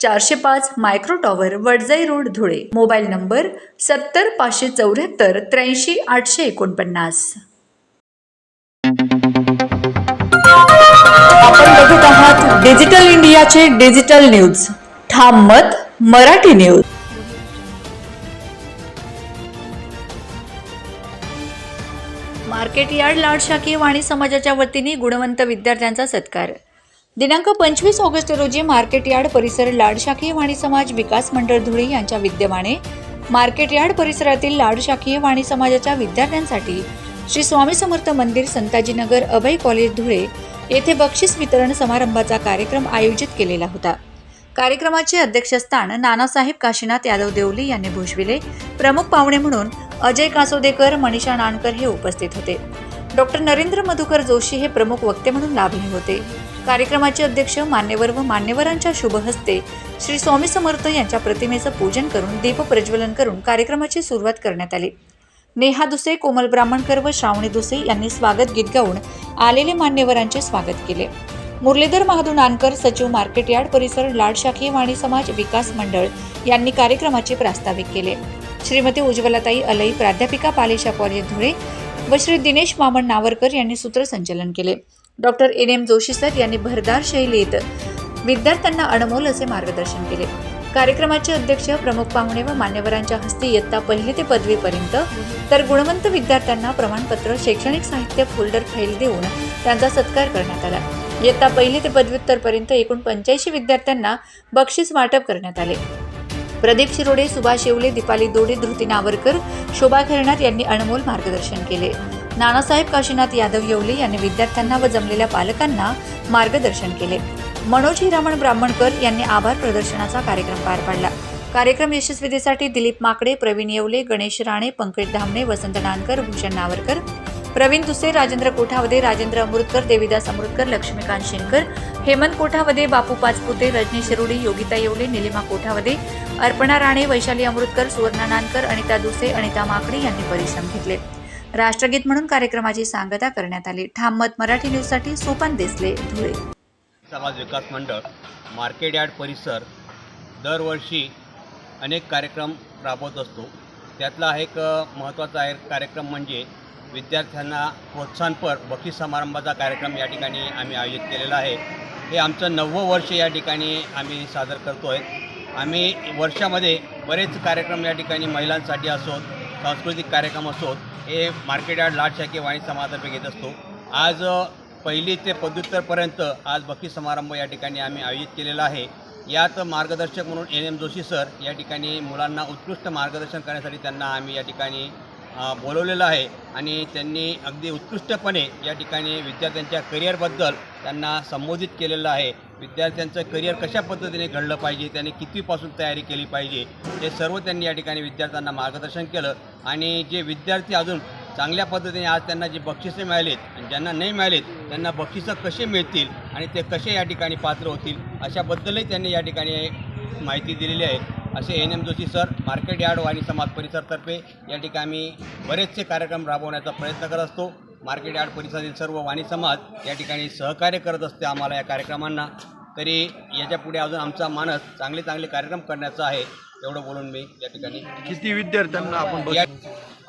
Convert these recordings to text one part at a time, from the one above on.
चारशे पाच micro tower Wadjai road Dhule. Mobile number सत्तर पाचशे चौऱ्याहत्तर त्र्याऐंशी आठशे एकोणपन्नास. आपण बघत आहात डिजिटल इंडियाचे डिजिटल न्यूज. ठाम मत मराठी न्यूज. मार्केट यार्ड लाड शाखीय वाणी समाजाच्या वतीने गुणवंत विद्यार्थ्यांचा सत्कार. दिनांक पंचवीस ऑगस्ट रोजी मार्केट यार्ड परिसर लाड शाखीय वाणी समाज विकास मंडळ धुळे यांच्या विद्यमाने मार्केट यार्ड परिसरातील लाड शाखीय वाणी समाजाच्या विद्यार्थ्यांसाठी श्री स्वामी समर्थ मंदिर संताजीनगर अभय कॉलेज धुळे येथे बक्षीस वितरण समारंभाचा कार्यक्रम आयोजित केलेला होता. कार्यक्रमाचे अध्यक्षस्थान नानासाहेब काशीनाथ यादव देवली यांनी भूषविले. प्रमुख पाहुणे म्हणून अजय कासोदेकर मनीषा नानकर हे उपस्थित होते. डॉक्टर नरेंद्र मधुकर जोशी हे प्रमुख वक्ते म्हणून लाभले होते. कार्यक्रमाचे अध्यक्ष मान्यवर व मान्यवरांच्या शुभहस्ते श्री स्वामी समर्थ यांच्या प्रतिमेचं पूजन करून दीप प्रज्वलन करून कार्यक्रमाची सुरुवात करण्यात आली. नेहा दुसे कोमल ब्राह्मणकर व श्रावणी दुसे यांनी स्वागत गीत गाऊन आलेले मान्यवरांचे स्वागत केले. मुरलीधर महादू नानकर सचिव मार्केट यार्ड परिसर लाड वाणी समाज विकास मंडळ यांनी कार्यक्रमाचे प्रास्ताविक केले. श्रीमती उज्ज्वलाताई अलई प्राध्यापिका पालेशा कॉलेज धुळे व श्री दिनेश मामण नावरकर यांनी सूत्रसंचलन केले. Doctor N M Joshi sir यांनी भरदार शैलीत विद्यार्थ्यांना अनमोल असे मार्गदर्शन केले. कार्यक्रमाचे अध्यक्ष प्रमुख पाहुणे व मान्यवरांच्या हस्ते इयत्ता पहिली ते पदवीपर्यंत तर गुणवंत विद्यार्थ्यांना प्रमाणपत्र शैक्षणिक साहित्य फोल्डर फाईल देऊन त्यांचा सत्कार करण्यात आला. इयत्ता पहिली ते पदव्युत्तरपर्यंत एकूण पंच्याऐंशी विद्यार्थ्यांना बक्षीस वाटप करण्यात आले. प्रदीप शिरोडे सुभाष येवले दीपाली दोडे धृती नावरकर शोभा खेरणार यांनी अनमोल मार्गदर्शन केले. नानासाहेब काशीनाथ यादव येवले यांनी विद्यार्थ्यांना व जमलेल्या पालकांना मार्गदर्शन केले. मनोज हिरामण ब्राह्मणकर यांनी आभार प्रदर्शनाचा कार्यक्रम पार पाडला. कार्यक्रम यशस्वीतेसाठी दिलीप माकडे प्रवीण येवले गणेश राणे पंकज धामणे वसंत नानकर भूषण नावरकर प्रवीण दुसे राजेंद्र कोठावदे राजेंद्र अमृतकर देविदास अमृतकर लक्ष्मीकांत शेनकर हेमंत कोठावदे बापू पाचपुते रजनी शिरोडी योगिता येवले निलिमा कोठावदे अर्पणा राणे वैशाली अमृतकर सुवर्णा नानकर अनिता दुसे अनिता माकडे यांनी परिश्रम घेतले. राष्ट्रगीत म्हणून कार्यक्रमाची सांगता करण्यात आली. ठाम मत मराठी न्यूजसाठी सोपान देसले धुळे. समाज विकास मंडळ मार्केट यार्ड परिसर दरवर्षी अनेक कार्यक्रम राबवत असतो. त्यातला एक महत्त्वाचा आहे कार्यक्रम म्हणजे विद्यार्थ्यांना प्रोत्साहनपर बक्षीस समारंभाचा कार्यक्रम या ठिकाणी आम्ही आयोजित केलेला आहे. हे आमचं नववं वर्ष या ठिकाणी आम्ही सादर करतो आहे आम्ही वर्षामध्ये बरेच कार्यक्रम या ठिकाणी महिलांसाठी असोत सांस्कृतिक कार्यक्रम असोत हे मार्केट यार्ड लाड शाखे वाणी समाजातर्फे घेत असतो. आज पहिली ते पदव्युत्तरपर्यंत आज भक्ती समारंभ या ठिकाणी आम्ही आयोजित केलेला आहे. यात मार्गदर्शक म्हणून एन एम जोशी सर या ठिकाणी मुलांना उत्कृष्ट मार्गदर्शन करण्यासाठी त्यांना आम्ही या ठिकाणी बोलवलेलं आहे. आणि त्यांनी अगदी उत्कृष्टपणे या ठिकाणी विद्यार्थ्यांच्या करिअरबद्दल त्यांना संबोधित केलेलं आहे. विद्यार्थ्यांचं करिअर कशा पद्धतीने घडलं पाहिजे त्यांनी कितवीपासून तयारी केली पाहिजे हे सर्व त्यांनी या ठिकाणी विद्यार्थ्यांना मार्गदर्शन केलं. आणि जे विद्यार्थी अजून चांगल्या पद्धतीने आज त्यांना जी बक्षिसे मिळालीत आणि ज्यांना नाही मिळालीत त्यांना बक्षिसं कसे मिळतील आणि ते कसे या ठिकाणी पात्र होतील अशाबद्दलही त्यांनी या ठिकाणी माहिती दिलेली आहे. असे N M Joshi sir market yard वाणी समाज परिसरतर्फे या ठिकाणी आम्ही बरेचसे कार्यक्रम राबवण्याचा प्रयत्न करत असतो. मार्केट यार्ड परिसरातील सर्व वाणी समाज या ठिकाणी सहकार्य करत असते आम्हाला या कार्यक्रमांना. तरी याच्यापुढे अजून आमचा मानस चांगले चांगले कार्यक्रम करण्याचा आहे. एवढं बोलून मी या ठिकाणी. किती विद्यार्थ्यांना आपण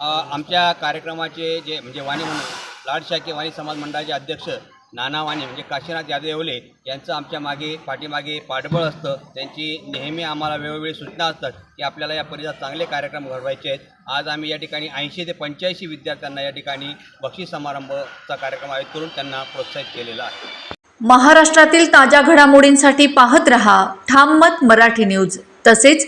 आमच्या कार्यक्रमाचे जे म्हणजे वाणी म्हणून लाड शाखे वाणी समाज मंडळाचे अध्यक्ष नाना वाणी म्हणजे काशीनाथ यादव येवले यांचं आमच्या मागे पाठीमागे पाठबळ असतं. त्यांची नेहमी आम्हाला वेळोवेळी सूचना असतात की आपल्याला या परिसरात चांगले कार्यक्रम घडवायचे आहेत. आज आम्ही या ठिकाणी ऐंशी ते पंच्याऐंशी विद्यार्थ्यांना या ठिकाणी बक्षीस समारंभचा कार्यक्रम आयोजित करून त्यांना प्रोत्साहित केलेला आहे. महाराष्ट्रातील ताज्या घडामोडींसाठी पाहत रहा. ठाम मत मराठी न्यूज. तसेच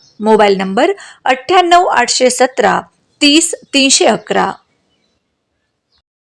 मोबाईल नंबर अठ्ठ्याण्णव आठशे सतरा तीस तीनशे अकरा.